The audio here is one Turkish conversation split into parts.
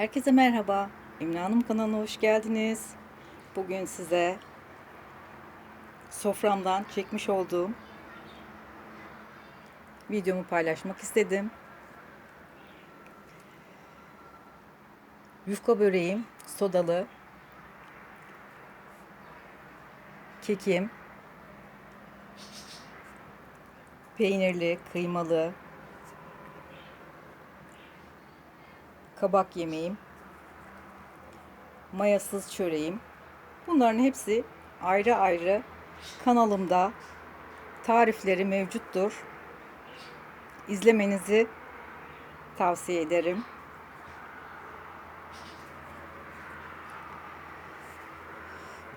Herkese merhaba. Emine Hanım kanalına hoş geldiniz. Bugün size soframdan çekmiş olduğum videomu paylaşmak istedim. Yufka böreğim, sodalı, kekim, peynirli, kıymalı, kabak yemeğim, mayasız çöreğim. Bunların hepsi ayrı ayrı kanalımda tarifleri mevcuttur. İzlemenizi tavsiye ederim.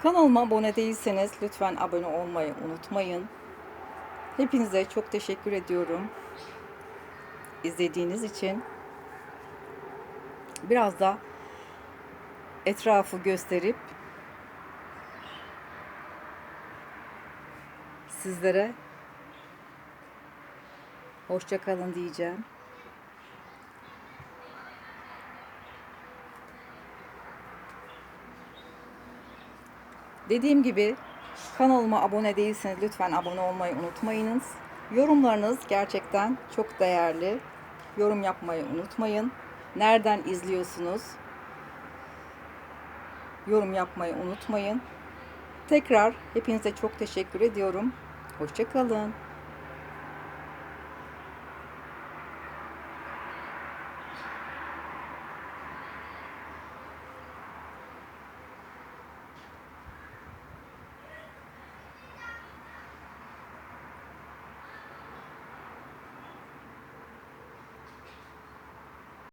Kanalıma abone değilseniz lütfen abone olmayı unutmayın. Hepinize çok teşekkür ediyorum. İzlediğiniz için biraz da etrafı gösterip sizlere hoşça kalın diyeceğim. Dediğim gibi kanalıma abone değilseniz lütfen abone olmayı unutmayınız. Yorumlarınız gerçekten çok değerli. Yorum yapmayı unutmayın. Nereden izliyorsunuz? Yorum yapmayı unutmayın. Tekrar hepinize çok teşekkür ediyorum. Hoşçakalın.